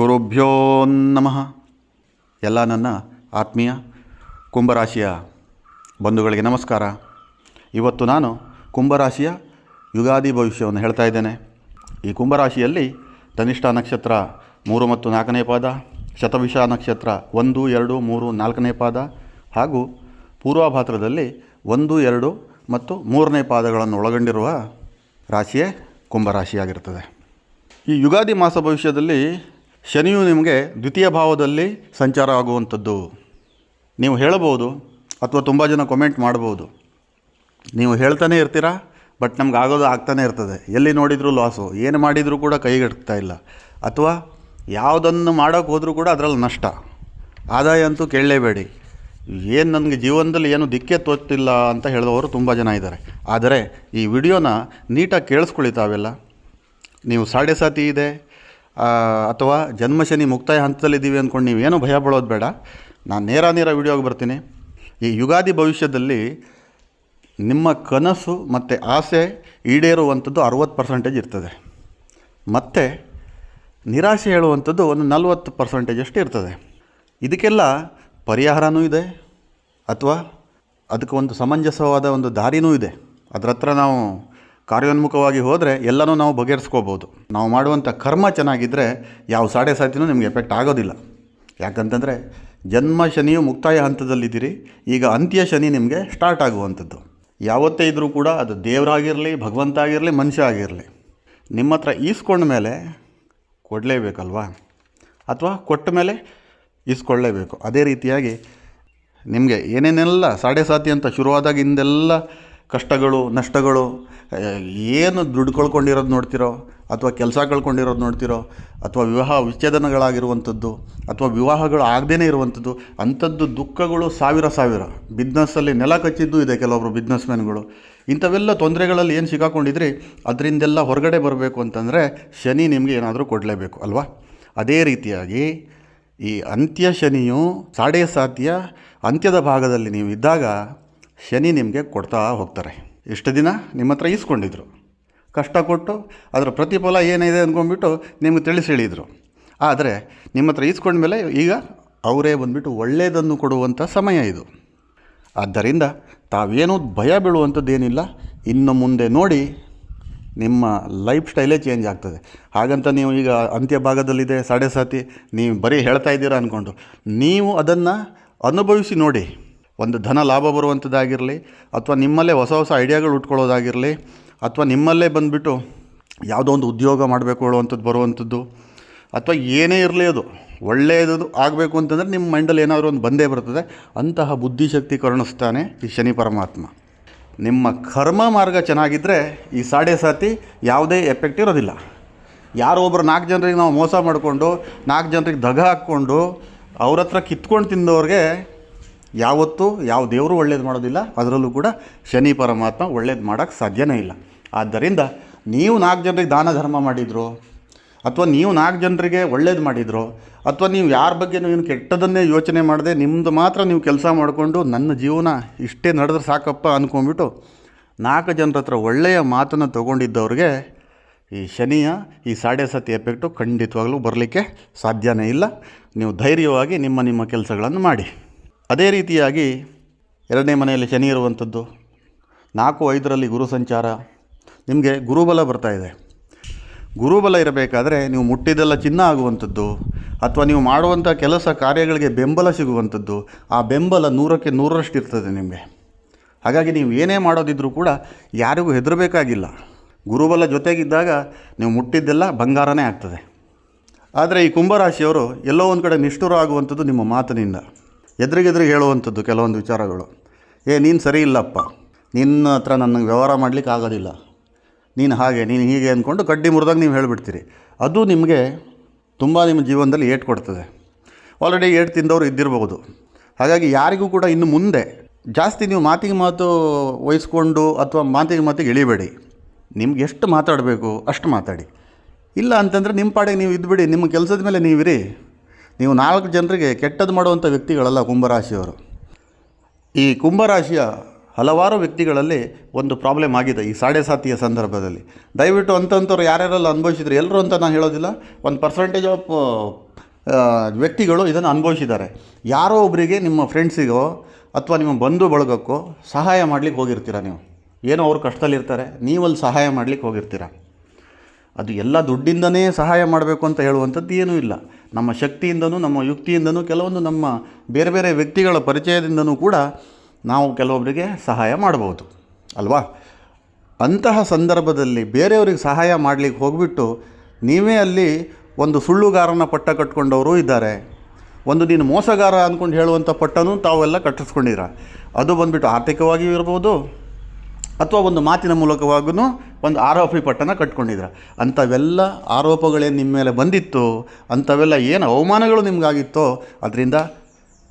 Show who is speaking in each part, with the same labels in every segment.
Speaker 1: ಗುರುಭ್ಯೋ ನಮಃ. ಎಲ್ಲ ನನ್ನ ಆತ್ಮೀಯ ಕುಂಭರಾಶಿಯ ಬಂಧುಗಳಿಗೆ ನಮಸ್ಕಾರ. ಇವತ್ತು ನಾನು ಕುಂಭರಾಶಿಯ ಯುಗಾದಿ ಭವಿಷ್ಯವನ್ನು ಹೇಳ್ತಾ ಇದ್ದೇನೆ. ಈ ಕುಂಭರಾಶಿಯಲ್ಲಿ ಧನಿಷ್ಠ ನಕ್ಷತ್ರ ಮೂರು ಮತ್ತು ನಾಲ್ಕನೇ ಪಾದ, ಶತವಿಷ ನಕ್ಷತ್ರ ಒಂದು, ಎರಡು, ಮೂರು, ನಾಲ್ಕನೇ ಪಾದ ಹಾಗೂ ಪೂರ್ವಭಾದ್ರದಲ್ಲಿ ಒಂದು, ಎರಡು ಮತ್ತು ಮೂರನೇ ಪಾದಗಳನ್ನು ಒಳಗೊಂಡಿರುವ ರಾಶಿಯೇ ಕುಂಭರಾಶಿಯಾಗಿರ್ತದೆ ಈ ಯುಗಾದಿ ಮಾಸ ಭವಿಷ್ಯದಲ್ಲಿ ಶನಿಯು ನಿಮಗೆ ದ್ವಿತೀಯ ಭಾವದಲ್ಲಿ ಸಂಚಾರ ಆಗುವಂಥದ್ದು. ನೀವು ಹೇಳಬಹುದು ಅಥವಾ ತುಂಬ ಜನ ಕಮೆಂಟ್ ಮಾಡ್ಬೋದು ನೀವು ಹೇಳ್ತಾನೆ ಇರ್ತೀರಾ ಬಟ್ ನಮ್ಗೆ ಆಗೋದು ಆಗ್ತಾನೆ ಇರ್ತದೆ. ಎಲ್ಲಿ ನೋಡಿದರೂ ಲಾಸು ಏನು ಮಾಡಿದರೂ ಕೂಡ ಕೈಗೆಟ್ತಾ ಇಲ್ಲ. ಅಥವಾ ಯಾವುದನ್ನು ಮಾಡೋಕ್ಕೆ ಹೋದರೂ ಕೂಡ ಅದರಲ್ಲಿ ನಷ್ಟ. ಆದಾಯ ಅಂತೂ ಕೇಳಲೇಬೇಡಿ. ಏನು ನನಗೆ ಜೀವನದಲ್ಲಿ ಏನು ದಿಕ್ಕೆ ತೋತ್ತಿಲ್ಲ ಅಂತ ಹೇಳಿದವರು ತುಂಬ ಜನ ಇದ್ದಾರೆ. ಆದರೆ ಈ ವಿಡಿಯೋನ ನೀಟಾಗಿ ಕೇಳಿಸ್ಕೊಳ್ಳಿ ತಾವೆಲ್ಲ. ನೀವು ಸಾಡೆ ಸಾತಿ ಇದೆ ಅಥವಾ ಜನ್ಮಶನಿ ಮುಕ್ತಾಯ ಹಂತದಲ್ಲಿದ್ದೀವಿ ಅಂದ್ಕೊಂಡು ನೀವೇನು ಭಯ ಬೀಳೋದು ಬೇಡ. ನಾನು ನೇರ ನೇರ ವಿಡಿಯೋಗೆ ಬರ್ತೀನಿ. ಈ ಯುಗಾದಿ ಭವಿಷ್ಯದಲ್ಲಿ ನಿಮ್ಮ ಕನಸು ಮತ್ತು ಆಸೆ ಈಡೇರುವಂಥದ್ದು ಅರುವತ್ತು ಪರ್ಸೆಂಟೇಜ್ ಇರ್ತದೆ. ಮತ್ತು ನಿರಾಶೆ ಹೇಳುವಂಥದ್ದು ಒಂದು ನಲ್ವತ್ತು ಪರ್ಸೆಂಟೇಜ್ ಅಷ್ಟು ಇರ್ತದೆ. ಇದಕ್ಕೆಲ್ಲ ಪರಿಹಾರನೂ ಇದೆ ಅಥವಾ ಅದಕ್ಕೆ ಒಂದು ಸಮಂಜಸವಾದ ಒಂದು ದಾರಿನೂ ಇದೆ. ಅದರ ಹತ್ರ ನಾವು ಕಾರ್ಯೋನ್ಮುಖವಾಗಿ ಹೋದರೆ ಎಲ್ಲನೂ ನಾವು ಬಗೆಹರಿಸ್ಕೋಬೋದು. ನಾವು ಮಾಡುವಂಥ ಕರ್ಮ ಚೆನ್ನಾಗಿದ್ದರೆ ಯಾವ ಸಾಡೆ ಸಾತಿನೂ ನಿಮಗೆ ಎಫೆಕ್ಟ್ ಆಗೋದಿಲ್ಲ. ಯಾಕಂತಂದರೆ ಜನ್ಮ ಶನಿಯು ಮುಕ್ತಾಯ ಹಂತದಲ್ಲಿದ್ದೀರಿ, ಈಗ ಅಂತ್ಯ ಶನಿ ನಿಮಗೆ ಸ್ಟಾರ್ಟ್ ಆಗುವಂಥದ್ದು. ಯಾವತ್ತೇ ಇದ್ದರೂ ಕೂಡ ಅದು ದೇವರಾಗಿರಲಿ ಭಗವಂತ ಆಗಿರಲಿ ಮನುಷ್ಯ ಆಗಿರಲಿ. ನಿಮ್ಮ ಹತ್ರ ಈಸ್ಕೊಂಡ ಮೇಲೆ ಕೊಡಲೇಬೇಕಲ್ವಾ? ಅಥವಾ ಕೊಟ್ಟ ಮೇಲೆ ಈಸ್ಕೊಳ್ಳೇಬೇಕು. ಅದೇ ರೀತಿಯಾಗಿ ನಿಮಗೆ ಏನೇನೆಲ್ಲ ಸಾಡೆ ಸಾತಿ ಅಂತ ಶುರುವಾದಾಗಿಂದೆಲ್ಲ ಕಷ್ಟಗಳು, ನಷ್ಟಗಳು ಏನು ದುಡ್ಡು ಕಳ್ಕೊಂಡಿರೋದು ನೋಡ್ತಿರೋ, ಅಥವಾ ಕೆಲಸ ಕಳ್ಕೊಂಡಿರೋದು ನೋಡ್ತಿರೋ, ಅಥವಾ ವಿವಾಹ ವಿಚ್ಛೇದನಗಳಾಗಿರುವಂಥದ್ದು, ಅಥವಾ ವಿವಾಹಗಳು ಆಗದೇ ಇರುವಂಥದ್ದು, ಅಂಥದ್ದು ದುಃಖಗಳು ಸಾವಿರ ಸಾವಿರ. ಬಿಸ್ನೆಸ್ಸಲ್ಲಿ ನೆಲ ಕಚ್ಚಿದ್ದು ಇದೆ ಕೆಲವೊಬ್ಬರು ಬಿಸ್ನೆಸ್ಮ್ಯಾನ್ಗಳು. ಇಂಥವೆಲ್ಲ ತೊಂದರೆಗಳಲ್ಲಿ ಏನು ಸಿಕ್ಕಾಕೊಂಡಿದ್ರಿ ಅದರಿಂದೆಲ್ಲ ಹೊರಗಡೆ ಬರಬೇಕು ಅಂತಂದರೆ ಶನಿ ನಿಮಗೆ ಏನಾದರೂ ಕೊಡಲೇಬೇಕು, ಅಲ್ವಾ? ಅದೇ ರೀತಿಯಾಗಿ ಈ ಅಂತ್ಯ ಶನಿಯು ಸಾಡೆ ಸಾತಿಯ ಅಂತ್ಯದ ಭಾಗದಲ್ಲಿ ನೀವು ಇದ್ದಾಗ ಶನಿ ನಿಮಗೆ ಕೊಡ್ತಾ ಹೋಗ್ತಾರೆ. ಇಷ್ಟು ದಿನ ನಿಮ್ಮ ಹತ್ರ ಈಸ್ಕೊಂಡಿದ್ರು. ಕಷ್ಟ ಕೊಟ್ಟು ಅದರ ಪ್ರತಿಫಲ ಏನಿದೆ ಅಂದ್ಕೊಂಡ್ಬಿಟ್ಟು ನಿಮಗೆ ತಿಳಿಸಿ ಹೇಳಿದರು. ಆದರೆ ನಿಮ್ಮ ಹತ್ರ ಈಸ್ಕೊಂಡ್ಮೇಲೆ ಈಗ ಅವರೇ ಬಂದುಬಿಟ್ಟು ಒಳ್ಳೆಯದನ್ನು ಕೊಡುವಂಥ ಸಮಯ ಇದು. ಆದ್ದರಿಂದ ತಾವೇನೂ ಭಯ ಬೀಳುವಂಥದ್ದೇನಿಲ್ಲ ಇನ್ನು ಮುಂದೆ ನೋಡಿ ನಿಮ್ಮ ಲೈಫ್ ಸ್ಟೈಲೇ ಚೇಂಜ್ ಆಗ್ತದೆ. ಹಾಗಂತ ನೀವು ಈಗ ಅಂತ್ಯ ಭಾಗದಲ್ಲಿದೆ, ಸಾಡೆ ಸಾತಿ, ನೀವು ಬರೀ ಹೇಳ್ತಾ ಇದ್ದೀರಾ ಅಂದ್ಕೊಂಡು ನೀವು ಅದನ್ನು ಅನುಭವಿಸಿ ನೋಡಿ. ಒಂದು ಧನ ಲಾಭ ಬರುವಂಥದ್ದಾಗಿರಲಿ ಅಥವಾ ನಿಮ್ಮಲ್ಲೇ ಹೊಸ ಹೊಸ ಐಡಿಯಾಗಳು ಉಟ್ಕೊಳ್ಳೋದಾಗಿರಲಿ ಅಥವಾ ನಿಮ್ಮಲ್ಲೇ ಬಂದುಬಿಟ್ಟು ಯಾವುದೋ ಒಂದು ಉದ್ಯೋಗ ಮಾಡಬೇಕು ಹೇಳುವಂಥದ್ದು ಬರುವಂಥದ್ದು ಅಥವಾ ಏನೇ ಇರಲಿ ಅದು ಒಳ್ಳೆಯದು ಆಗಬೇಕು ಅಂತಂದರೆ ನಿಮ್ಮ ಮೈಂಡಲ್ಲಿ ಏನಾದರೂ ಒಂದು ಬಂದೇ ಬರ್ತದೆ, ಅಂತಹ ಬುದ್ಧಿಶಕ್ತಿ ಕರುಣಿಸ್ತಾನೆ ಈ ಶನಿ ಪರಮಾತ್ಮ. ನಿಮ್ಮ ಕರ್ಮ ಮಾರ್ಗ ಚೆನ್ನಾಗಿದ್ದರೆ ಈ ಸಾಡೆ ಸಾತಿ ಯಾವುದೇ ಎಫೆಕ್ಟ್ ಇರೋದಿಲ್ಲ. ಯಾರೋ ಒಬ್ಬರು ನಾಲ್ಕು ಜನರಿಗೆ ನಾವು ಮೋಸ ಮಾಡಿಕೊಂಡು, ನಾಲ್ಕು ಜನರಿಗೆ ದಗ ಹಾಕ್ಕೊಂಡು, ಅವ್ರ ಹತ್ರ ಕಿತ್ಕೊಂಡು ತಿಂದವ್ರಿಗೆ ಯಾವತ್ತೂ ಯಾವ ದೇವರು ಒಳ್ಳೇದು ಮಾಡೋದಿಲ್ಲ, ಅದರಲ್ಲೂ ಕೂಡ ಶನಿ ಪರಮಾತ್ಮ ಒಳ್ಳೇದು ಮಾಡೋಕ್ಕೆ ಸಾಧ್ಯನೇ ಇಲ್ಲ. ಆದ್ದರಿಂದ ನೀವು ನಾಲ್ಕು ಜನರಿಗೆ ದಾನ ಧರ್ಮ ಮಾಡಿದ್ರು, ಅಥವಾ ನೀವು ನಾಲ್ಕು ಜನರಿಗೆ ಒಳ್ಳೇದು ಮಾಡಿದ್ರು, ಅಥವಾ ನೀವು ಯಾರ ಬಗ್ಗೆ ಏನು ಕೆಟ್ಟದನ್ನೇ ಯೋಚನೆ ಮಾಡದೆ ನಿಮ್ಮದು ಮಾತ್ರ ನೀವು ಕೆಲಸ ಮಾಡಿಕೊಂಡು ನನ್ನ ಜೀವನ ಇಷ್ಟೇ ನಡೆದ್ರೆ ಸಾಕಪ್ಪ ಅಂದ್ಕೊಂಬಿಟ್ಟು ನಾಲ್ಕು ಜನರ ಹತ್ರ ಒಳ್ಳೆಯ ಮಾತನ್ನು ತೊಗೊಂಡಿದ್ದವ್ರಿಗೆ ಈ ಶನಿಯ ಈ ಸಾಡೆ ಸತಿ ಎಫೆಕ್ಟು ಖಂಡಿತವಾಗಲೂ ಬರಲಿಕ್ಕೆ ಸಾಧ್ಯನೇ ಇಲ್ಲ. ನೀವು ಧೈರ್ಯವಾಗಿ ನಿಮ್ಮ ನಿಮ್ಮ ಕೆಲಸಗಳನ್ನು ಮಾಡಿ. ಅದೇ ರೀತಿಯಾಗಿ ಎರಡನೇ ಮನೆಯಲ್ಲಿ ಶನಿ ಇರುವಂಥದ್ದು, ನಾಲ್ಕು ಐದರಲ್ಲಿ ಗುರು ಸಂಚಾರ, ನಿಮಗೆ ಗುರುಬಲ ಬರ್ತಾ ಇದೆ. ಗುರುಬಲ ಇರಬೇಕಾದ್ರೆ ನೀವು ಮುಟ್ಟಿದ್ದೆಲ್ಲ ಚಿನ್ನ ಆಗುವಂಥದ್ದು, ಅಥವಾ ನೀವು ಮಾಡುವಂಥ ಕೆಲಸ ಕಾರ್ಯಗಳಿಗೆ ಬೆಂಬಲ ಸಿಗುವಂಥದ್ದು, ಆ ಬೆಂಬಲ ನೂರಕ್ಕೆ ನೂರರಷ್ಟು ಇರ್ತದೆ ನಿಮಗೆ. ಹಾಗಾಗಿ ನೀವು ಏನೇ ಮಾಡೋದಿದ್ರೂ ಕೂಡ ಯಾರಿಗೂ ಹೆದರಬೇಕಾಗಿಲ್ಲ. ಗುರುಬಲ ಜೊತೆಗಿದ್ದಾಗ ನೀವು ಮುಟ್ಟಿದ್ದೆಲ್ಲ ಬಂಗಾರನೇ ಆಗ್ತದೆ. ಆದರೆ ಈ ಕುಂಭರಾಶಿಯವರು ಎಲ್ಲೋ ಒಂದು ಕಡೆ ನಿಷ್ಠುರ ಆಗುವಂಥದ್ದು ನಿಮ್ಮ ಮಾತಿನಿಂದ. ಎದುರಿಗೆದುರಿಗೆ ಹೇಳುವಂಥದ್ದು ಕೆಲವೊಂದು ವಿಚಾರಗಳು. ಏ, ನೀನು ಸರಿ ಇಲ್ಲಪ್ಪ. ನಿನ್ನ ಹತ್ರ ನನಗೆ ವ್ಯವಹಾರ ಮಾಡಲಿಕ್ಕೆ ಆಗೋದಿಲ್ಲ. ನೀನು ಹಾಗೆ, ನೀನು ಹೀಗೆ ಅಂದ್ಕೊಂಡು ಕಡ್ಡಿ ಮುರಿದಾಗ ನೀವು ಹೇಳಿಬಿಡ್ತೀರಿ. ಅದು ನಿಮಗೆ ತುಂಬ ನಿಮ್ಮ ಜೀವನದಲ್ಲಿ ಏಟು ಕೊಡ್ತದೆ. ಆಲ್ರೆಡಿ ಏಟು ತಿಂದವರು ಇದ್ದಿರಬಹುದು. ಹಾಗಾಗಿ ಯಾರಿಗೂ ಕೂಡ ಇನ್ನು ಮುಂದೆ ಜಾಸ್ತಿ ನೀವು ಮಾತಿಗೆ ಮಾತು ವಹಿಸ್ಕೊಂಡು ಅಥವಾ ಮಾತಿಗೆ ಮಾತಿಗೆ ಇಳಿಬೇಡಿ. ನಿಮ್ಗೆ ಎಷ್ಟು ಮಾತಾಡಬೇಕು ಅಷ್ಟು ಮಾತಾಡಿ. ಇಲ್ಲ ಅಂತಂದರೆ ನಿಮ್ಮ ಪಾಡಿಗೆ ನೀವು ಇದ್ಬಿಡಿ, ನಿಮ್ಮ ಕೆಲಸದ ಮೇಲೆ ನೀವಿರಿ. ನೀವು ನಾಲ್ಕು ಜನರಿಗೆ ಕೆಟ್ಟದ್ದು ಮಾಡುವಂಥ ವ್ಯಕ್ತಿಗಳಲ್ಲ ಕುಂಭರಾಶಿಯವರು. ಈ ಕುಂಭರಾಶಿಯ ಹಲವಾರು ವ್ಯಕ್ತಿಗಳಲ್ಲಿ ಒಂದು ಪ್ರಾಬ್ಲಮ್ ಆಗಿದೆ ಈ ಸಾಡೆ ಸಾತಿಯ ಸಂದರ್ಭದಲ್ಲಿ. ದಯವಿಟ್ಟು ಅಂಥವ್ರು ಯಾರ್ಯಾರೆಲ್ಲ ಅನುಭವಿಸಿದ್ರು ಎಲ್ಲರೂ ಅಂತ ನಾನು ಹೇಳೋದಿಲ್ಲ. ಒಂದು ಪರ್ಸೆಂಟೇಜ್ ಆಫ್ ವ್ಯಕ್ತಿಗಳು ಇದನ್ನು ಅನುಭವಿಸಿದ್ದಾರೆ. ಯಾರೋ ಒಬ್ಬರಿಗೆ ನಿಮ್ಮ ಫ್ರೆಂಡ್ಸಿಗೋ ಅಥವಾ ನಿಮ್ಮ ಬಂಧು ಬಳಗಕ್ಕೋ ಸಹಾಯ ಮಾಡ್ಲಿಕ್ಕೆ ಹೋಗಿರ್ತೀರ ನೀವು. ಏನೋ ಅವ್ರು ಕಷ್ಟದಲ್ಲಿರ್ತಾರೆ, ನೀವಲ್ಲಿ ಸಹಾಯ ಮಾಡ್ಲಿಕ್ಕೆ ಹೋಗಿರ್ತೀರ. ಅದು ಎಲ್ಲ ದುಡ್ಡಿಂದನೇ ಸಹಾಯ ಮಾಡಬೇಕು ಅಂತ ಹೇಳುವಂಥದ್ದು ಏನೂ ಇಲ್ಲ. ನಮ್ಮ ಶಕ್ತಿಯಿಂದನೂ, ನಮ್ಮ ಯುಕ್ತಿಯಿಂದನೂ, ಕೆಲವೊಂದು ನಮ್ಮ ಬೇರೆ ಬೇರೆ ವ್ಯಕ್ತಿಗಳ ಪರಿಚಯದಿಂದನೂ ಕೂಡ ನಾವು ಕೆಲವೊಬ್ಬರಿಗೆ ಸಹಾಯ ಮಾಡಬಹುದು ಅಲ್ವಾ? ಅಂತಹ ಸಂದರ್ಭದಲ್ಲಿ ಬೇರೆಯವ್ರಿಗೆ ಸಹಾಯ ಮಾಡಲಿಕ್ಕೆ ಹೋಗ್ಬಿಟ್ಟು ನೀವೇ ಅಲ್ಲಿ ಒಂದು ಸುಳ್ಳುಗಾರನ ಪಟ್ಟ ಕಟ್ಕೊಂಡವರು ಇದ್ದಾರೆ. ಒಂದು ನೀನು ಮೋಸಗಾರ ಅಂದ್ಕೊಂಡು ಹೇಳುವಂಥ ಪಟ್ಟನೂ ತಾವೆಲ್ಲ ಕಟ್ಟಿಸ್ಕೊಂಡಿರ ಅದು ಬಂದುಬಿಟ್ಟು ಆರ್ಥಿಕವಾಗಿಯೂ ಇರ್ಬೋದು ಅಥವಾ ಒಂದು ಮಾತಿನ ಮೂಲಕವಾಗೂ ಒಂದು ಆರೋಪಿ ಪಟ್ಟನ ಕಟ್ಕೊಂಡಿದ್ರ. ಅಂಥವೆಲ್ಲ ಆರೋಪಗಳೇನು ನಿಮ್ಮ ಮೇಲೆ ಬಂದಿತ್ತು ಅಂಥವೆಲ್ಲ ಏನು ಅವಮಾನಗಳು ನಿಮಗಾಗಿತ್ತೋ, ಅದರಿಂದ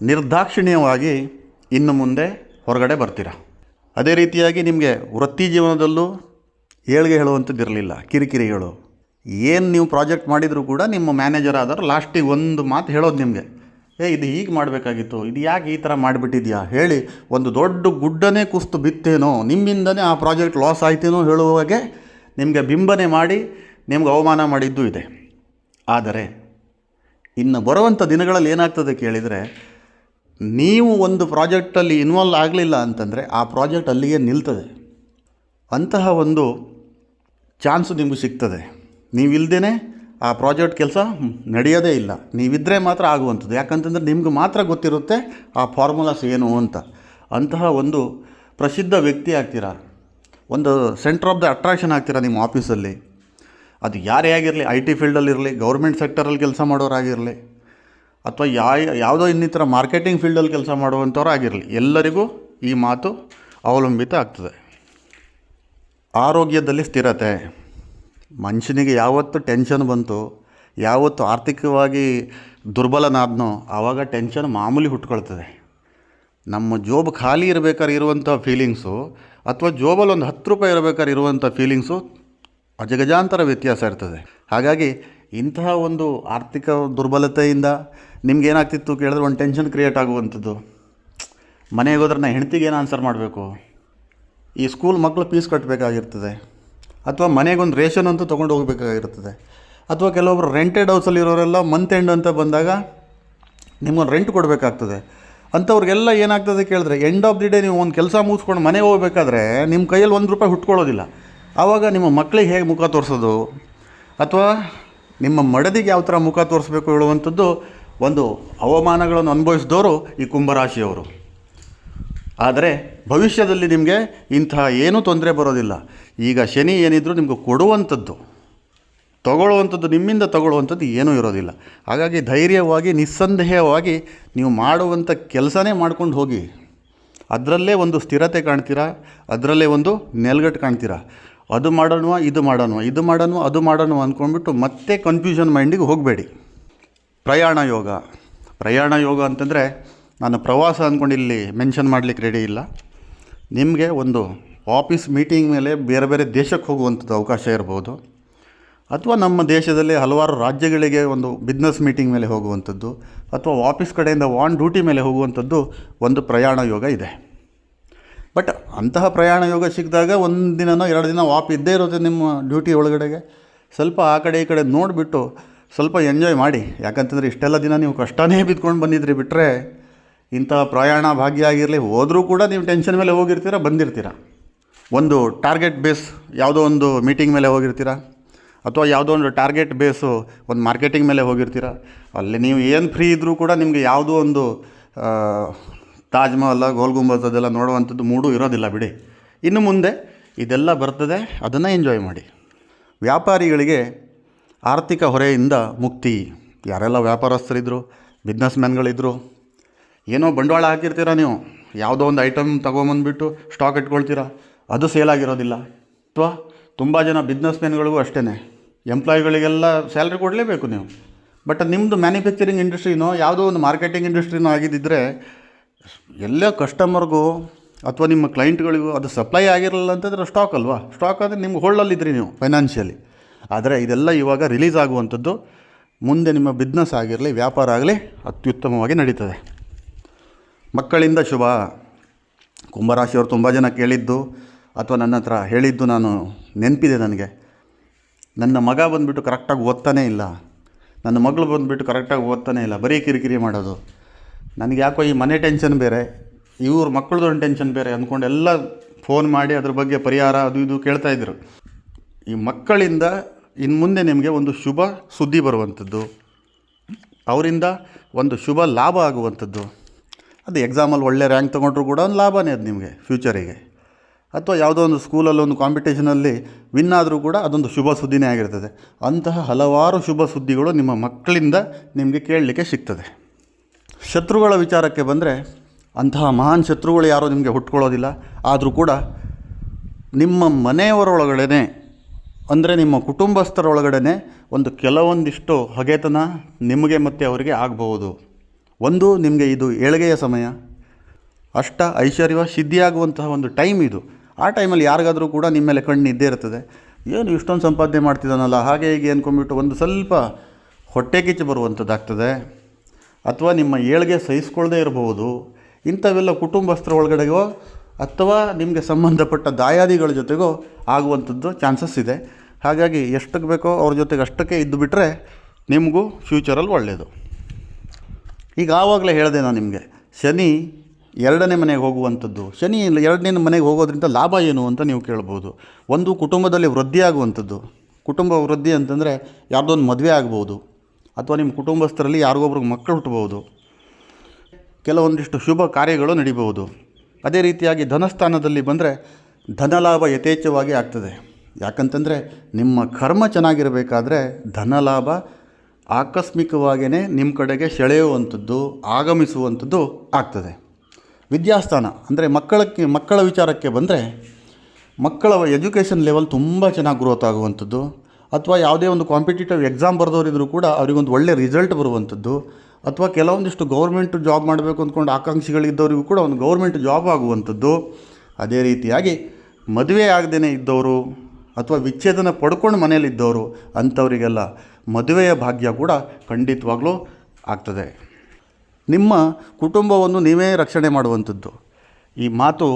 Speaker 1: ನಿರ್ದಾಕ್ಷಿಣ್ಯವಾಗಿ ಇನ್ನು ಮುಂದೆ ಹೊರಗಡೆ ಬರ್ತೀರ? ಅದೇ ರೀತಿಯಾಗಿ ನಿಮಗೆ ವೃತ್ತಿ ಜೀವನದಲ್ಲೂ ಏಳಿಗೆ ಹೇಳುವಂಥದ್ದು ಇರಲಿಲ್ಲ, ಕಿರಿಕಿರಿಗಳು. ಏನು ನೀವು ಪ್ರಾಜೆಕ್ಟ್ ಮಾಡಿದರೂ ಕೂಡ ನಿಮ್ಮ ಮ್ಯಾನೇಜರ್ ಆದರೂ ಲಾಸ್ಟಿಗೆ ಒಂದು ಮಾತು ಹೇಳೋದು ನಿಮಗೆ. ಏ ಇದು ಹೀಗೆ ಮಾಡಬೇಕಾಗಿತ್ತು, ಇದು ಯಾಕೆ ಈ ಥರ ಮಾಡಿಬಿಟ್ಟಿದ್ಯಾ? ಹೇಳಿ, ಒಂದು ದೊಡ್ಡ ಗುಡ್ಡನೇ ಕುಸ್ತು ಬಿತ್ತೇನೋ, ನಿಮ್ಮಿಂದನೇ ಆ ಪ್ರಾಜೆಕ್ಟ್ ಲಾಸ್ ಆಯ್ತೇನೋ ಹೇಳುವಾಗೆ ನಿಮಗೆ ಬಿಂಬನೆ ಮಾಡಿ ನಿಮ್ಗೆ ಅವಮಾನ ಮಾಡಿದ್ದು ಇದೆ. ಆದರೆ, ಇನ್ನು ಬರುವಂಥ ದಿನಗಳಲ್ಲಿ ಏನಾಗ್ತದೆ ಕೇಳಿದರೆ, ನೀವು ಒಂದು ಪ್ರಾಜೆಕ್ಟಲ್ಲಿ ಇನ್ವಾಲ್ವ್ ಆಗಲಿಲ್ಲ ಅಂತಂದರೆ ಆ ಪ್ರಾಜೆಕ್ಟ್ ಅಲ್ಲಿಗೆ ನಿಲ್ತದೆ. ಅಂತಹ ಒಂದು ಚಾನ್ಸು ನಿಮಗೂ ಸಿಗ್ತದೆ. ನೀವಿಲ್ದೇ ಆ ಪ್ರಾಜೆಕ್ಟ್ ಕೆಲಸ ನಡೆಯೋದೇ ಇಲ್ಲ. ನೀವಿದ್ದರೆ ಮಾತ್ರ ಆಗುವಂಥದ್ದು. ಯಾಕಂತಂದರೆ ನಿಮ್ಗೆ ಮಾತ್ರ ಗೊತ್ತಿರುತ್ತೆ ಆ ಫಾರ್ಮುಲಾಸ್ ಏನು ಅಂತ. ಅಂತಹ ಒಂದು ಪ್ರಸಿದ್ಧ ವ್ಯಕ್ತಿ ಆಗ್ತೀರಾ? ಒಂದು ಸೆಂಟರ್ ಆಫ್ ದ ಅಟ್ರಾಕ್ಷನ್ ಆಗ್ತೀರಾ ನಿಮ್ಮ ಆಫೀಸಲ್ಲಿ? ಅದು ಯಾರೇ ಆಗಿರಲಿ ಐ ಟಿ ಫೀಲ್ಡಲ್ಲಿರಲಿ ಗೌರ್ಮೆಂಟ್ ಸೆಕ್ಟರಲ್ಲಿ ಕೆಲಸ ಮಾಡೋರಾಗಿರಲಿ, ಅಥವಾ ಯಾ ಯಾವುದೋ ಇನ್ನಿತರ ಮಾರ್ಕೆಟಿಂಗ್ ಫೀಲ್ಡಲ್ಲಿ ಕೆಲಸ ಮಾಡುವಂಥವ್ರು ಆಗಿರಲಿ ಎಲ್ಲರಿಗೂ ಈ ಮಾತು ಅವಲಂಬಿತ ಆಗ್ತದೆ. ಆರೋಗ್ಯದಲ್ಲಿ ಸ್ಥಿರತೆ. ಮನುಷ್ಯನಿಗೆ ಯಾವತ್ತು ಟೆನ್ಷನ್ ಬಂತು, ಯಾವತ್ತು ಆರ್ಥಿಕವಾಗಿ ದುರ್ಬಲನಾದ್ನೋ, ಆವಾಗ ಟೆನ್ಷನ್ ಮಾಮೂಲಿ ಹುಟ್ಕೊಳ್ತದೆ. ನಮ್ಮ ಜೋಬ್ ಖಾಲಿ ಇರಬೇಕಾದ್ರೆ ಇರುವಂಥ ಫೀಲಿಂಗ್ಸು ಅಥವಾ ಜೋಬಲ್ಲಿ ಒಂದು ಹತ್ತು ರೂಪಾಯಿ ಇರಬೇಕಾದ್ರೆ ಇರುವಂಥ ಫೀಲಿಂಗ್ಸು ಅಜಗಜಾಂತರ ವ್ಯತ್ಯಾಸ ಇರ್ತದೆ. ಹಾಗಾಗಿ ಇಂತಹ ಒಂದು ಆರ್ಥಿಕ ದುರ್ಬಲತೆಯಿಂದ ನಿಮ್ಗೇನಾಗ್ತಿತ್ತು ಕೇಳಿದ್ರೆ ಒಂದು ಟೆನ್ಷನ್ ಕ್ರಿಯೇಟ್ ಆಗುವಂಥದ್ದು. ಮನೆಗೆ ಹೋದ್ರೆ ನಾ ಹೆಂಡ್ತಿಗೆ ಏನು ಆನ್ಸರ್ ಮಾಡಬೇಕು? ಈ ಸ್ಕೂಲ್ ಮಕ್ಕಳು ಫೀಸ್ ಕಟ್ಟಬೇಕಾಗಿರ್ತದೆ ಅಥವಾ ಮನೆಗೊಂದು ರೇಷನ್ ಅಂತೂ ತೊಗೊಂಡು ಹೋಗಬೇಕಾಗಿರ್ತದೆ ಅಥವಾ ಕೆಲವೊಬ್ಬರು ರೆಂಟೆಡ್ ಹೌಸಲ್ಲಿರೋರೆಲ್ಲ ಮಂತ್ ಎಂಡ್ ಅಂತ ಬಂದಾಗ ನಿಮ್ಗೊಂದು ರೆಂಟ್ ಕೊಡಬೇಕಾಗ್ತದೆ. ಅಂಥವ್ರಿಗೆಲ್ಲ ಏನಾಗ್ತದೆ ಕೇಳಿದ್ರೆ ಎಂಡ್ ಆಫ್ ದಿ ಡೇ ನೀವು ಒಂದು ಕೆಲಸ ಮುಗಿಸ್ಕೊಂಡು ಮನೆಗೆ ಹೋಗ್ಬೇಕಾದ್ರೆ ನಿಮ್ಮ ಕೈಯಲ್ಲಿ ಒಂದು ರೂಪಾಯಿ ಹುಟ್ಕೊಳ್ಳೋದಿಲ್ಲ. ಆವಾಗ ನಿಮ್ಮ ಮಕ್ಕಳಿಗೆ ಹೇಗೆ ಮುಖ ತೋರಿಸೋದು? ಅಥವಾ ನಿಮ್ಮ ಮಡದಿಗೆ ಯಾವ ಥರ ಮುಖ ತೋರಿಸ್ಬೇಕು ಹೇಳುವಂಥದ್ದು ಒಂದು ಅವಮಾನಗಳನ್ನು ಅನುಭವಿಸಿದವರು ಈ ಕುಂಭರಾಶಿಯವರು. ಆದರೆ ಭವಿಷ್ಯದಲ್ಲಿ ನಿಮಗೆ ಇಂತಹ ಏನೂ ತೊಂದರೆ ಬರೋದಿಲ್ಲ. ಈಗ ಶನಿ ಏನಿದ್ರು ನಿಮಗೆ ಕೊಡುವಂಥದ್ದು, ತಗೊಳ್ಳುವಂಥದ್ದು, ನಿಮ್ಮಿಂದ ತಗೊಳ್ಳುವಂಥದ್ದು ಏನೂ ಇರೋದಿಲ್ಲ. ಹಾಗಾಗಿ ಧೈರ್ಯವಾಗಿ, ನಿಸ್ಸಂದೇಹವಾಗಿ ನೀವು ಮಾಡುವಂಥ ಕೆಲಸನೇ ಮಾಡ್ಕೊಂಡು ಹೋಗಿ. ಅದರಲ್ಲೇ ಒಂದು ಸ್ಥಿರತೆ ಕಾಣ್ತೀರಾ? ಅದರಲ್ಲೇ ಒಂದು ನೆಲ್ಗಟ್ಟು ಕಾಣ್ತೀರಾ? ಅದು ಮಾಡೋಣ ಇದು ಮಾಡೋಣ ಇದು ಮಾಡೋಣ ಅದು ಮಾಡೋಣ ಅಂದ್ಕೊಂಡ್ಬಿಟ್ಟು ಮತ್ತೆ ಕನ್ಫ್ಯೂಷನ್ ಮೈಂಡಿಗೆ ಹೋಗಬೇಡಿ. ಪ್ರಯಾಣ ಯೋಗ. ಪ್ರಯಾಣ ಯೋಗ ಅಂತಂದರೆ ನಾನು ಪ್ರವಾಸ ಅಂದ್ಕೊಂಡು ಇಲ್ಲಿ ಮೆನ್ಷನ್ ಮಾಡಲಿಕ್ಕೆ ರೆಡಿ ಇಲ್ಲ. ನಿಮಗೆ ಒಂದು ಆಫೀಸ್ ಮೀಟಿಂಗ್ ಮೇಲೆ ಬೇರೆ ಬೇರೆ ದೇಶಕ್ಕೆ ಹೋಗುವಂಥದ್ದು ಅವಕಾಶ ಇರ್ಬೋದು. ಅಥವಾ ನಮ್ಮ ದೇಶದಲ್ಲಿ ಹಲವಾರು ರಾಜ್ಯಗಳಿಗೆ ಒಂದು ಬಿಸ್ನೆಸ್ ಮೀಟಿಂಗ್ ಮೇಲೆ ಹೋಗುವಂಥದ್ದು, ಅಥವಾ ಆಫೀಸ್ ಕಡೆಯಿಂದ ಆನ್ ಡ್ಯೂಟಿ ಮೇಲೆ ಹೋಗುವಂಥದ್ದು ಒಂದು ಪ್ರಯಾಣ ಯೋಗ ಇದೆ. ಬಟ್ ಅಂತಹ ಪ್ರಯಾಣ ಯೋಗ ಸಿಕ್ಕಿದಾಗ ಒಂದು ದಿನನೋ ಎರಡು ದಿನ ವಾಪ್ ಇದ್ದೇ ಇರುತ್ತೆ ನಿಮ್ಮ ಡ್ಯೂಟಿ ಒಳಗಡೆಗೆ. ಸ್ವಲ್ಪ ಆ ಕಡೆ ಈ ಕಡೆ ನೋಡಿಬಿಟ್ಟು ಸ್ವಲ್ಪ ಎಂಜಾಯ್ ಮಾಡಿ. ಯಾಕಂತಂದರೆ ಇಷ್ಟೆಲ್ಲ ದಿನ ನೀವು ಕಷ್ಟನೇ ಬಿದ್ಕೊಂಡು ಬಂದಿದ್ರಿ ಬಿಟ್ಟರೆ ಇಂಥ ಪ್ರಯಾಣ ಭಾಗ್ಯ ಆಗಿರಲಿ ಹೋದರೂ ಕೂಡ ನೀವು ಟೆನ್ಷನ್ ಮೇಲೆ ಹೋಗಿರ್ತೀರ, ಬಂದಿರ್ತೀರ? ಒಂದು ಟಾರ್ಗೆಟ್ ಬೇಸ್ ಯಾವುದೋ ಒಂದು ಮೀಟಿಂಗ್ ಮೇಲೆ ಹೋಗಿರ್ತೀರಾ? ಅಥವಾ ಯಾವುದೋ ಒಂದು ಟಾರ್ಗೆಟ್ ಬೇಸು ಒಂದು ಮಾರ್ಕೆಟಿಂಗ್ ಮೇಲೆ ಹೋಗಿರ್ತೀರ? ಅಲ್ಲಿ ನೀವು ಏನು ಫ್ರೀ ಇದ್ದರೂ ಕೂಡ ನಿಮಗೆ ಯಾವುದೋ ಒಂದು ತಾಜ್ಮಹಲ್ಲ ತಾಜ್ ಮಹಲ್, ಗೋಲ್ ಗುಂಬಜ್ ಅದೆಲ್ಲ ನೋಡುವಂಥದ್ದು ಮೂಡು ಇರೋದಿಲ್ಲ ಬಿಡಿ. ಇನ್ನು ಮುಂದೆ ಇದೆಲ್ಲ ಬರ್ತದೆ, ಅದನ್ನು ಎಂಜಾಯ್ ಮಾಡಿ. ವ್ಯಾಪಾರಿಗಳಿಗೆ ಆರ್ಥಿಕ ಹೊರೆಯಿಂದ ಮುಕ್ತಿ. ಯಾರೆಲ್ಲ ವ್ಯಾಪಾರಸ್ಥರಿದ್ದರು ಬಿಸ್ನೆಸ್ ಮ್ಯಾನ್ಗಳಿದ್ರು ಏನೋ ಬಂಡವಾಳ ಹಾಕಿರ್ತೀರ ನೀವು? ಯಾವುದೋ ಒಂದು ಐಟಮ್ ತೊಗೊಂಬಂದ್ಬಿಟ್ಟು ಸ್ಟಾಕ್ ಇಟ್ಕೊಳ್ತೀರಾ? ಅದು ಸೇಲ್ ಆಗಿರೋದಿಲ್ಲ. ಅಥವಾ ತುಂಬ ಜನ ಬಿಸ್ನೆಸ್ ಮ್ಯಾನ್ಗಳಿಗೂ ಅಷ್ಟೇ ಎಂಪ್ಲಾಯಿಗಳಿಗೆಲ್ಲ ಸ್ಯಾಲ್ರಿ ಕೊಡಲೇಬೇಕು ನೀವು. ಬಟ್ ನಿಮ್ಮದು ಮ್ಯಾನುಫ್ಯಾಕ್ಚರಿಂಗ್ ಇಂಡಸ್ಟ್ರಿನೋ ಯಾವುದೋ ಒಂದು ಮಾರ್ಕೆಟಿಂಗ್ ಇಂಡಸ್ಟ್ರಿನೋ ಆಗಿದ್ದಿದ್ರೆ, ಎಲ್ಲ ಕಸ್ಟಮರ್ಗೂ ಅಥವಾ ನಿಮ್ಮ ಕ್ಲೈಂಟ್ಗಳಿಗೂ ಅದು ಸಪ್ಲೈ ಆಗಿರಲಿಲ್ಲ ಅಂತಂದರೆ ಸ್ಟಾಕ್ ಅಲ್ವಾ? ಸ್ಟಾಕ್ ಆದರೆ ನಿಮ್ಗೆ ಹೋಲ್ಡಲ್ಲಿದ್ರಿ ನೀವು ಫೈನಾನ್ಷಿಯಲಿ ಆದರೆ ಇದೆಲ್ಲ ಇವಾಗ ರಿಲೀಸ್ ಆಗುವಂಥದ್ದು ಮುಂದೆ ನಿಮ್ಮ ಬಿಸ್ನೆಸ್ ಆಗಿರಲಿ, ವ್ಯಾಪಾರ ಆಗಲಿ ಅತ್ಯುತ್ತಮವಾಗಿ ನಡೀತದೆ. ಮಕ್ಕಳಿಂದ ಶುಭ. ಕುಂಭರಾಶಿಯವರು ತುಂಬ ಜನ ಕೇಳಿದ್ದು ಅಥವಾ ನನ್ನ ಹತ್ರ ಹೇಳಿದ್ದು ನಾನು ನೆನಪಿದೆ ನನಗೆ. ನನ್ನ ಮಗ ಬಂದುಬಿಟ್ಟು ಕರೆಕ್ಟಾಗಿ ಓದ್ತಾನೇ ಇಲ್ಲ. ನನ್ನ ಮಗಳು ಬಂದುಬಿಟ್ಟು ಕರೆಕ್ಟಾಗಿ ಓದ್ತಾನೇ ಇಲ್ಲ. ಬರೀ ಕಿರಿಕಿರಿ ಮಾಡೋದು. ನನಗೆ ಯಾಕೋ ಈ ಮನೆ ಟೆನ್ಷನ್ ಬೇರೆ ಇವ್ರ ಮಕ್ಕಳದೊಂದು ಟೆನ್ಷನ್ ಬೇರೆ ಅಂದ್ಕೊಂಡು ಎಲ್ಲ ಫೋನ್ ಮಾಡಿ ಅದ್ರ ಬಗ್ಗೆ ಪರಿಹಾರ ಅದು ಇದು ಕೇಳ್ತಾಯಿದ್ರು ಈ ಮಕ್ಕಳಿಂದ ಇನ್ನು ಮುಂದೆ ನಿಮಗೆ ಒಂದು ಶುಭ ಸುದ್ದಿ ಬರುವಂಥದ್ದು. ಅವರಿಂದ ಒಂದು ಶುಭ ಲಾಭ ಆಗುವಂಥದ್ದು. ಅದು ಎಕ್ಸಾಮಲ್ಲಿ ಒಳ್ಳೆ ರ್ಯಾಂಕ್ ತೊಗೊಂಡ್ರು ಕೂಡ ಒಂದು ಲಾಭನೇ ಅದು ನಿಮಗೆ ಫ್ಯೂಚರಿಗೆ ಅಥವಾ ಯಾವುದೋ ಒಂದು ಸ್ಕೂಲಲ್ಲಿ ಒಂದು ಕಾಂಪಿಟೇಷನಲ್ಲಿ ವಿನ್ ಆದರೂ ಕೂಡ ಅದೊಂದು ಶುಭ ಸುದ್ದಿನೇ ಆಗಿರ್ತದೆ. ಅಂತಹ ಹಲವಾರು ಶುಭ ಸುದ್ದಿಗಳು ನಿಮ್ಮ ಮಕ್ಕಳಿಂದ ನಿಮಗೆ ಕೇಳಲಿಕ್ಕೆ ಸಿಗ್ತದೆ. ಶತ್ರುಗಳ ವಿಚಾರಕ್ಕೆ ಬಂದರೆ ಅಂತಹ ಮಹಾನ್ ಶತ್ರುಗಳು ಯಾರೂ ನಿಮಗೆ ಹುಟ್ಕೊಳ್ಳೋದಿಲ್ಲ. ಆದರೂ ಕೂಡ ನಿಮ್ಮ ಮನೆಯವರೊಳಗಡೆ ಅಂದರೆ ನಿಮ್ಮ ಕುಟುಂಬಸ್ಥರೊಳಗಡೆ ಒಂದು ಕೆಲವೊಂದಿಷ್ಟು ಹಗೆತನ ನಿಮಗೆ ಮತ್ತು ಅವರಿಗೆ ಆಗಬಹುದು. ಒಂದು ನಿಮಗೆ ಇದು ಏಳಿಗೆಯ ಸಮಯ, ಅಷ್ಟ ಐಶ್ವರ್ಯ ಸಿದ್ಧಿಯಾಗುವಂತಹ ಒಂದು ಟೈಮ್ ಇದು. ಆ ಟೈಮಲ್ಲಿ ಯಾರಿಗಾದರೂ ಕೂಡ ನಿಮ್ಮ ಮೇಲೆ ಕಣ್ಣು ಇದ್ದೇ ಇರ್ತದೆ. ಏನು ಇಷ್ಟೊಂದು ಸಂಪಾದನೆ ಮಾಡ್ತಿದ್ದಾನಲ್ಲ ಹಾಗೆ ಹೀಗೆ ಅಂದ್ಕೊಂಡ್ಬಿಟ್ಟು ಒಂದು ಸ್ವಲ್ಪ ಹೊಟ್ಟೆ ಕಿಚ್ಚು ಬರುವಂಥದ್ದಾಗ್ತದೆ ಅಥವಾ ನಿಮ್ಮ ಏಳಿಗೆ ಸಹಿಸ್ಕೊಳ್ಳದೇ ಇರಬಹುದು ಇಂಥವೆಲ್ಲ ಕುಟುಂಬಸ್ಥರ ಒಳಗಡೆಗೋ ಅಥವಾ ನಿಮಗೆ ಸಂಬಂಧಪಟ್ಟ ದಾಯಾದಿಗಳ ಜೊತೆಗೋ ಆಗುವಂಥದ್ದು ಚಾನ್ಸಸ್ ಇದೆ. ಹಾಗಾಗಿ ಎಷ್ಟಕ್ಕೆ ಬೇಕೋ ಅವ್ರ ಜೊತೆಗೆ ಅಷ್ಟಕ್ಕೆ ಇದ್ದು ಬಿಟ್ಟರೆ ನಿಮಗೂ ಫ್ಯೂಚರಲ್ಲಿ ಒಳ್ಳೆಯದು ಈಗ ಆವಾಗಲೇ ಹೇಳಿದೆ ನಾನು ನಿಮಗೆ, ಶನಿ ಎರಡನೇ ಮನೆಗೆ ಹೋಗುವಂಥದ್ದು, ಶನಿ ಎರಡನೇ ಮನೆಗೆ ಹೋಗೋದ್ರಿಂದ ಲಾಭ ಏನು ಅಂತ ನೀವು ಕೇಳ್ಬೋದು. ಒಂದು ಕುಟುಂಬದಲ್ಲಿ ವೃದ್ಧಿ ಆಗುವಂಥದ್ದು, ಕುಟುಂಬ ವೃದ್ಧಿ ಅಂತಂದರೆ ಯಾವುದೋ ಒಂದು ಮದುವೆ ಆಗ್ಬೋದು, ಅಥವಾ ನಿಮ್ಮ ಕುಟುಂಬಸ್ಥರಲ್ಲಿ ಯಾರಿಗೊಬ್ರಿಗೆ ಮಕ್ಕಳು ಹುಟ್ಟಬಹುದು, ಕೆಲವೊಂದಿಷ್ಟು ಶುಭ ಕಾರ್ಯಗಳು ನಡಿಬಹುದು. ಅದೇ ರೀತಿಯಾಗಿ ಧನಸ್ಥಾನದಲ್ಲಿ ಬಂದರೆ ಧನಲಾಭ ಯಥೇಚ್ಛವಾಗಿ ಆಗ್ತದೆ. ಯಾಕಂತಂದರೆ ನಿಮ್ಮ ಕರ್ಮ ಚೆನ್ನಾಗಿರಬೇಕಾದ್ರೆ ಧನಲಾಭ ಆಕಸ್ಮಿಕವಾಗಿಯೇ ನಿಮ್ಮ ಕಡೆಗೆ ಸೆಳೆಯುವಂಥದ್ದು, ಆಗಮಿಸುವಂಥದ್ದು ಆಗ್ತದೆ. ವಿದ್ಯಾಸ್ಥಾನ ಅಂದರೆ ಮಕ್ಕಳಕ್ಕೆ, ಮಕ್ಕಳ ವಿಚಾರಕ್ಕೆ ಬಂದರೆ ಮಕ್ಕಳ ಎಜುಕೇಷನ್ ಲೆವೆಲ್ ತುಂಬ ಚೆನ್ನಾಗಿ ಗ್ರೋತ್ ಆಗುವಂಥದ್ದು. ಅಥವಾ ಯಾವುದೇ ಒಂದು ಕಾಂಪಿಟೇಟಿವ್ ಎಕ್ಸಾಮ್ ಬರೆದವರಿದ್ದರೂ ಕೂಡ ಅವರಿಗೊಂದು ಒಳ್ಳೆ ರಿಸಲ್ಟ್ ಬರುವಂಥದ್ದು. ಅಥವಾ ಕೆಲವೊಂದಿಷ್ಟು ಗೌರ್ಮೆಂಟ್ ಜಾಬ್ ಮಾಡಬೇಕು ಅಂದ್ಕೊಂಡು ಆಕಾಂಕ್ಷಿಗಳಿದ್ದವರಿಗೂ ಕೂಡ ಒಂದು ಗೌರ್ಮೆಂಟ್ ಜಾಬ್ ಆಗುವಂಥದ್ದು. ಅದೇ ರೀತಿಯಾಗಿ ಮದುವೆ ಆಗದೇ ಇದ್ದವರು ಅಥವಾ ವಿಚ್ಛೇದನ ಪಡ್ಕೊಂಡು ಮನೆಯಲ್ಲಿದ್ದವರು ಅಂಥವರಿಗೆಲ್ಲ ಮದುವೆಯ ಭಾಗ್ಯ ಕೂಡ ಖಂಡಿತವಾಗ್ಲೂ ಆಗ್ತದೆ. ನಿಮ್ಮ ಕುಟುಂಬವನ್ನು ನೀವೇ ರಕ್ಷಣೆ ಮಾಡುವಂಥದ್ದು. ಈ ಮಾತು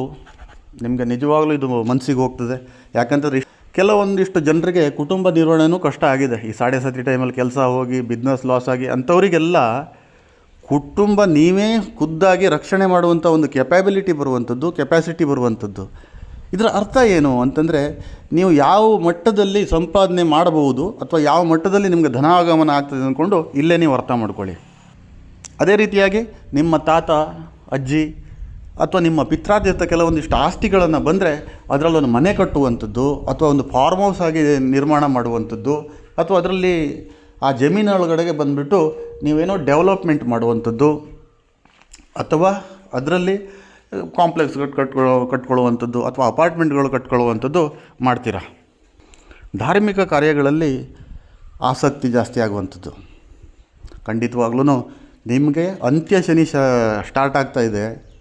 Speaker 1: ನಿಮಗೆ ನಿಜವಾಗ್ಲೂ ಇದು ಮನಸ್ಸಿಗೆ ಹೋಗ್ತದೆ. ಯಾಕಂತಂದರೆ ಕೆಲವೊಂದಿಷ್ಟು ಜನರಿಗೆ ಕುಟುಂಬ ನಿರ್ವಹಣೆನೂ ಕಷ್ಟ ಆಗಿದೆ. ಈ ಸಾಡೆ ಸತಿ ಟೈಮಲ್ಲಿ ಕೆಲಸ ಹೋಗಿ ಬಿಸ್ನೆಸ್ ಲಾಸ್ ಆಗಿ ಅಂಥವರಿಗೆಲ್ಲ ಕುಟುಂಬ ನೀವೇ ಖುದ್ದಾಗಿ ರಕ್ಷಣೆ ಮಾಡುವಂಥ ಒಂದು ಕೆಪ್ಯಾಬಿಲಿಟಿ ಬರುವಂಥದ್ದು ಕೆಪ್ಯಾಸಿಟಿ ಬರುವಂಥದ್ದು. ಇದರ ಅರ್ಥ ಏನು ಅಂತಂದರೆ ನೀವು ಯಾವ ಮಟ್ಟದಲ್ಲಿ ಸಂಪಾದನೆ ಮಾಡಬಹುದು ಅಥವಾ ಯಾವ ಮಟ್ಟದಲ್ಲಿ ನಿಮಗೆ ಧನಾಗಮನ ಆಗ್ತದೆ ಅಂದ್ಕೊಂಡು ಇಲ್ಲೇ ನೀವು ಅರ್ಥ ಮಾಡ್ಕೊಳ್ಳಿ. ಅದೇ ರೀತಿಯಾಗಿ ನಿಮ್ಮ ತಾತ, ಅಜ್ಜಿ ಅಥವಾ ನಿಮ್ಮ ಪಿತ್ರಾರ್ಜಿತ ಕೆಲವೊಂದಿಷ್ಟು ಆಸ್ತಿಗಳನ್ನು ಬಂದರೆ ಅದರಲ್ಲೊಂದು ಮನೆ ಕಟ್ಟುವಂಥದ್ದು ಅಥವಾ ಒಂದು ಫಾರ್ಮ್ ಹೌಸ್ ಆಗಿ ನಿರ್ಮಾಣ ಮಾಡುವಂಥದ್ದು ಅಥವಾ ಅದರಲ್ಲಿ ಆ ಜಮೀನೊಳಗಡೆಗೆ ಬಂದುಬಿಟ್ಟು ನೀವೇನೋ ಡೆವಲಪ್ಮೆಂಟ್ ಮಾಡುವಂಥದ್ದು ಅಥವಾ ಅದರಲ್ಲಿ ಕಾಂಪ್ಲೆಕ್ಸ್ಗಳು ಕಟ್ಕೊಳ್ಳೋ ಕಟ್ಕೊಳ್ಳುವಂಥದ್ದು ಅಥವಾ ಅಪಾರ್ಟ್ಮೆಂಟ್ಗಳು ಕಟ್ಕೊಳ್ಳುವಂಥದ್ದು ಮಾಡ್ತೀರಾ? ಧಾರ್ಮಿಕ ಕಾರ್ಯಗಳಲ್ಲಿ ಆಸಕ್ತಿ ಜಾಸ್ತಿ ಆಗುವಂಥದ್ದು. ಖಂಡಿತವಾಗ್ಲೂ ನಿಮಗೆ ಅಂತ್ಯ ಶನಿ ಶ, ಸ್ಟಾರ್ಟ್ ಆಗ್ತಾ ಇದೆ.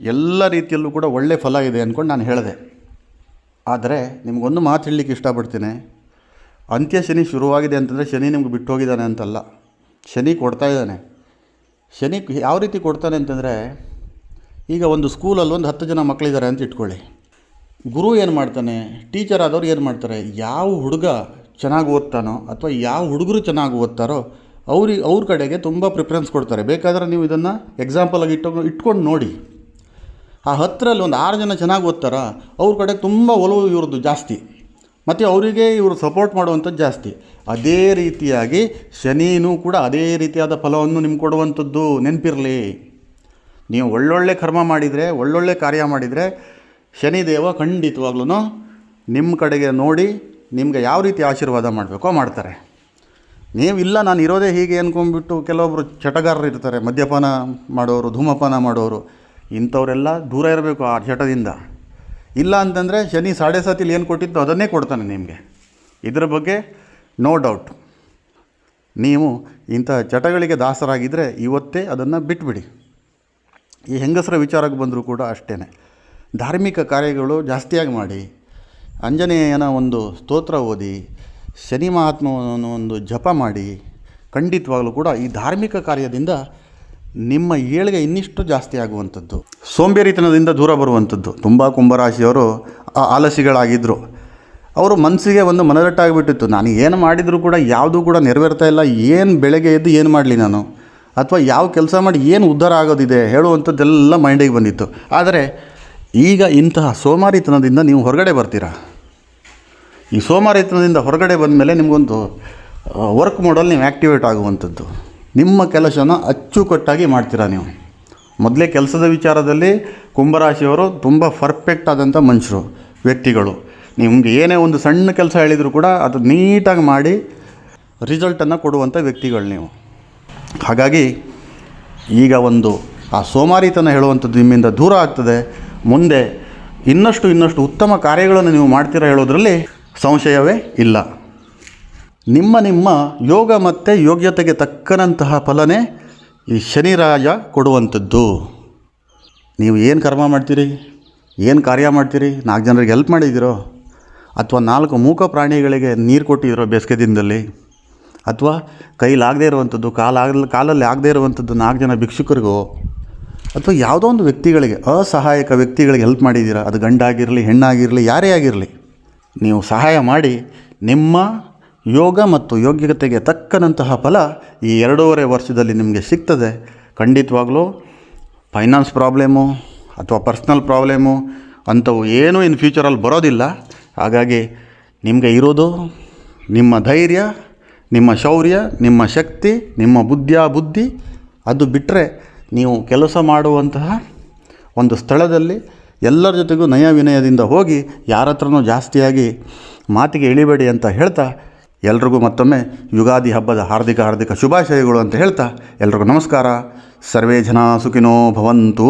Speaker 1: ಎಲ್ಲ ರೀತಿಯಲ್ಲೂ ಕೂಡ ಒಳ್ಳೆಯ ಫಲ ಇದೆ ಅಂದ್ಕೊಂಡು ನಾನು ಹೇಳಿದೆ. ಆದರೆ ನಿಮಗೊಂದು ಮಾತು ಹೇಳಲಿಕ್ಕೆ ಇಷ್ಟಪಡ್ತೀನಿ. ಅಂತ್ಯ ಶನಿ ಶುರುವಾಗಿದೆ ಅಂತಂದರೆ ಶನಿ ನಿಮ್ಗೆ ಬಿಟ್ಟು ಹೋಗಿದ್ದಾನೆ ಅಂತಲ್ಲ. ಶನಿ ಕೊಡ್ತಾ ಇದ್ದಾನೆ. ಶನಿ ಯಾವ ರೀತಿ ಕೊಡ್ತಾನೆ ಅಂತಂದರೆ ಈಗ ಒಂದು ಸ್ಕೂಲಲ್ಲಿ ಒಂದು ಹತ್ತು ಜನ ಮಕ್ಕಳಿದ್ದಾರೆ ಅಂತ ಇಟ್ಕೊಳ್ಳಿ. ಗುರು ಏನು ಮಾಡ್ತಾನೆ? ಟೀಚರ್ ಆದವ್ರು ಏನು ಮಾಡ್ತಾರೆ? ಯಾವ ಹುಡುಗ ಚೆನ್ನಾಗಿ ಓದ್ತಾನೋ ಅಥವಾ ಯಾವ ಹುಡುಗರು ಚೆನ್ನಾಗಿ ಓದ್ತಾರೋ ಅವ್ರಿಗೆ ಅವ್ರ ಕಡೆಗೆ ತುಂಬ ಪ್ರಿಫರೆನ್ಸ್ ಕೊಡ್ತಾರೆ. ಬೇಕಾದರೆ ನೀವು ಇದನ್ನು ಎಕ್ಸಾಂಪಲಾಗಿ ಇಟ್ಟು ಇಟ್ಕೊಂಡು ನೋಡಿ. ಆ ಹತ್ತರಲ್ಲಿ ಒಂದು ಆರು ಜನ ಚೆನ್ನಾಗಿ ಓದ್ತಾರ? ಅವ್ರ ಕಡೆ ತುಂಬ ಒಲವು ಇವ್ರದ್ದು ಜಾಸ್ತಿ. ಮತ್ತು ಅವರಿಗೆ ಇವರು ಸಪೋರ್ಟ್ ಮಾಡುವಂಥದ್ದು ಜಾಸ್ತಿ. ಅದೇ ರೀತಿಯಾಗಿ ಶನಿನೂ ಕೂಡ ಅದೇ ರೀತಿಯಾದ ಫಲವನ್ನು ನಿಮ್ಗೆ ಕೊಡುವಂಥದ್ದು ನೆನಪಿರಲಿ. ನೀವು ಒಳ್ಳೊಳ್ಳೆ ಕರ್ಮ ಮಾಡಿದರೆ, ಒಳ್ಳೊಳ್ಳೆ ಕಾರ್ಯ ಮಾಡಿದರೆ, ಶನಿದೇವ ಖಂಡಿತವಾಗ್ಲೂ ನಿಮ್ಮ ಕಡೆಗೆ ನೋಡಿ ನಿಮಗೆ ಯಾವ ರೀತಿ ಆಶೀರ್ವಾದ ಮಾಡಬೇಕೋ ಮಾಡ್ತಾರೆ. ನೀವು ಇಲ್ಲ ನಾನು ಇರೋದೇ ಹೀಗೆ ಅಂದ್ಕೊಂಡ್ಬಿಟ್ಟು ಕೆಲವೊಬ್ಬರು ಚಟಗಾರರು ಇರ್ತಾರೆ, ಮದ್ಯಪಾನ ಮಾಡೋರು, ಧೂಮಪಾನ ಮಾಡೋರು, ಇಂಥವರೆಲ್ಲ ದೂರ ಇರಬೇಕು ಆ ಚಟದಿಂದ. ಇಲ್ಲ ಅಂತಂದರೆ ಶನಿ ಸಾಡೆ ಸಾತಿಲಿ ಏನು ಕೊಟ್ಟಿದ್ದು ಅದನ್ನೇ ಕೊಡ್ತಾನೆ ನಿಮಗೆ. ಇದರ ಬಗ್ಗೆ ನೋ ಡೌಟ್ ನೀವು ಇಂಥ ಚಟಗಳಿಗೆ ದಾಸರಾಗಿದ್ದರೆ ಇವತ್ತೇ ಅದನ್ನು ಬಿಟ್ಬಿಡಿ. ಈ ಹೆಂಗಸರ ವಿಚಾರಕ್ಕೆ ಬಂದರೂ ಕೂಡ ಅಷ್ಟೇ ಧಾರ್ಮಿಕ ಕಾರ್ಯಗಳು ಜಾಸ್ತಿಯಾಗಿ ಮಾಡಿ, ಆಂಜನೇಯನ ಒಂದು ಸ್ತೋತ್ರ ಓದಿ, ಶನಿ ಮಹಾತ್ಮವನ್ನು ಒಂದು ಜಪ ಮಾಡಿ, ಖಂಡಿತವಾಗಲೂ ಕೂಡ ಈ ಧಾರ್ಮಿಕ ಕಾರ್ಯದಿಂದ ನಿಮ್ಮ ಏಳಿಗೆ ಇನ್ನಿಷ್ಟು ಜಾಸ್ತಿ ಆಗುವಂಥದ್ದು. ಸೋಂಬೇರಿತನದಿಂದ ದೂರ ಬರುವಂಥದ್ದು. ತುಂಬ ಕುಂಭರಾಶಿಯವರು ಆ ಆಲಸಿಗಳಾಗಿದ್ದರು ಅವರು ಮನಸ್ಸಿಗೆ ಒಂದು ಮನದಟ್ಟಾಗಿಬಿಟ್ಟಿತ್ತು. ನಾನು ಏನು ಮಾಡಿದರೂ ಕೂಡ ಯಾವುದೂ ಕೂಡ ನೆರವೇರ್ತಾ ಇಲ್ಲ. ಏನು ಬೆಳಗ್ಗೆ ಎದ್ದು ಏನು ಮಾಡಲಿ ನಾನು? ಅಥವಾ ಯಾವ ಕೆಲಸ ಮಾಡಿ ಏನು ಉದ್ಧಾರ ಆಗೋದಿದೆ ಹೇಳುವಂಥದ್ದೆಲ್ಲ ಮೈಂಡಿಗೆ ಬಂದಿತ್ತು. ಆದರೆ ಈಗ ಇಂತಹ ಸೋಮಾರಿತನದಿಂದ ನೀವು ಹೊರಗಡೆ ಬರ್ತೀರಾ? ಈ ಸೋಮಾರಿತನದಿಂದ ಹೊರಗಡೆ ಬಂದ ಮೇಲೆ ನಿಮಗೊಂದು ವರ್ಕ್ ಮಾಡಲ್ ನೀವು ಆ್ಯಕ್ಟಿವೇಟ್ ಆಗುವಂಥದ್ದು. ನಿಮ್ಮ ಕೆಲಸನ ಅಚ್ಚುಕಟ್ಟಾಗಿ ಮಾಡ್ತೀರಾ ನೀವು. ಮೊದಲೇ ಕೆಲಸದ ವಿಚಾರದಲ್ಲಿ ಕುಂಭರಾಶಿಯವರು ತುಂಬ ಪರ್ಫೆಕ್ಟ್ ಆದಂಥ ಮನುಷ್ಯರು, ವ್ಯಕ್ತಿಗಳು. ನಿಮಗೆ ಏನೇ ಒಂದು ಸಣ್ಣ ಕೆಲಸ ಹೇಳಿದರೂ ಕೂಡ ಅದು ನೀಟಾಗಿ ಮಾಡಿ ರಿಸಲ್ಟನ್ನು ಕೊಡುವಂಥ ವ್ಯಕ್ತಿಗಳು ನೀವು. ಹಾಗಾಗಿ ಈಗ ಒಂದು ಆ ಸೋಮಾರಿತನ ಹೇಳುವಂಥದ್ದು ನಿಮ್ಮಿಂದ ದೂರ ಆಗ್ತದೆ. ಮುಂದೆ ಇನ್ನಷ್ಟು ಇನ್ನಷ್ಟು ಉತ್ತಮ ಕಾರ್ಯಗಳನ್ನು ನೀವು ಮಾಡ್ತೀರಾ ಹೇಳೋದರಲ್ಲಿ ಸಂಶಯವೇ ಇಲ್ಲ. ನಿಮ್ಮ ನಿಮ್ಮ ಯೋಗ ಮತ್ತು ಯೋಗ್ಯತೆಗೆ ತಕ್ಕನಂತಹ ಫಲನೇ ಈ ಶನಿರಾಜ ಕೊಡುವಂಥದ್ದು. ನೀವು ಏನು ಕರ್ಮ ಮಾಡ್ತೀರಿ? ಏನು ಕಾರ್ಯ ಮಾಡ್ತೀರಿ? ನಾಲ್ಕು ಜನರಿಗೆ ಹೆಲ್ಪ್ ಮಾಡಿದ್ದೀರೋ? ಅಥವಾ ನಾಲ್ಕು ಮೂಕ ಪ್ರಾಣಿಗಳಿಗೆ ನೀರು ಕೊಟ್ಟಿದ್ದೀರೋ ಬೇಸಿಗೆ ದಿನದಲ್ಲಿ ಅಥವಾ ಕೈಲಾಗದೇ ಇರುವಂಥದ್ದು ಕಾಲಾಗ ಕಾಲಲ್ಲಿ ಆಗದೇ ಇರುವಂಥದ್ದು ನಾಲ್ಕು ಜನ ಭಿಕ್ಷುಕರಿಗೋ, ಅಥವಾ ಯಾವುದೋ ಒಂದು ವ್ಯಕ್ತಿಗಳಿಗೆ, ಅಸಹಾಯಕ ವ್ಯಕ್ತಿಗಳಿಗೆ ಹೆಲ್ಪ್ ಮಾಡಿದ್ದೀರಾ? ಅದು ಗಂಡಾಗಿರಲಿ, ಹೆಣ್ಣಾಗಿರಲಿ, ಯಾರೇ ಆಗಿರಲಿ, ನೀವು ಸಹಾಯ ಮಾಡಿ ನಿಮ್ಮ ಯೋಗ ಮತ್ತು ಯೋಗ್ಯತೆಗೆ ತಕ್ಕನಂತಹ ಫಲ ಈ ಎರಡೂವರೆ ವರ್ಷದಲ್ಲಿ ನಿಮಗೆ ಸಿಗ್ತದೆ. ಖಂಡಿತವಾಗಲೂ ಫೈನಾನ್ಸ್ ಪ್ರಾಬ್ಲಮ್ಮು ಅಥವಾ ಪರ್ಸ್ನಲ್ ಪ್ರಾಬ್ಲಮ್ಮು ಅಂಥವು ಏನೂ ಇನ್ ಫ್ಯೂಚರಲ್ಲಿ ಬರೋದಿಲ್ಲ. ಹಾಗಾಗಿ ನಿಮಗೆ ಇರೋದು ನಿಮ್ಮ ಧೈರ್ಯ ನಿಮ್ಮ ಶೌರ್ಯ, ನಿಮ್ಮ ಶಕ್ತಿ, ನಿಮ್ಮ ಬುದ್ಧಿಯ ಬುದ್ಧಿ ಅದು ಬಿಟ್ಟರೆ ನೀವು ಕೆಲಸ ಮಾಡುವಂತಹ ಒಂದು ಸ್ಥಳದಲ್ಲಿ ಎಲ್ಲರ ಜೊತೆಗೂ ನಯ ವಿನಯದಿಂದ ಹೋಗಿ ಯಾರ ಹತ್ರನೂ ಜಾಸ್ತಿಯಾಗಿ ಮಾತಿಗೆ ಇಳಿಬೇಡಿ ಅಂತ ಹೇಳ್ತಾ ಎಲ್ರಿಗೂ ಮತ್ತೊಮ್ಮೆ ಯುಗಾದಿ ಹಬ್ಬದ ಹಾರ್ದಿಕ ಹಾರ್ದಿಕ ಶುಭಾಶಯಗಳು ಅಂತ ಹೇಳ್ತಾ ಎಲ್ರಿಗೂ ನಮಸ್ಕಾರ. ಸರ್ವೇ ಜನ ಸುಖಿನೋ ಭವಂತು.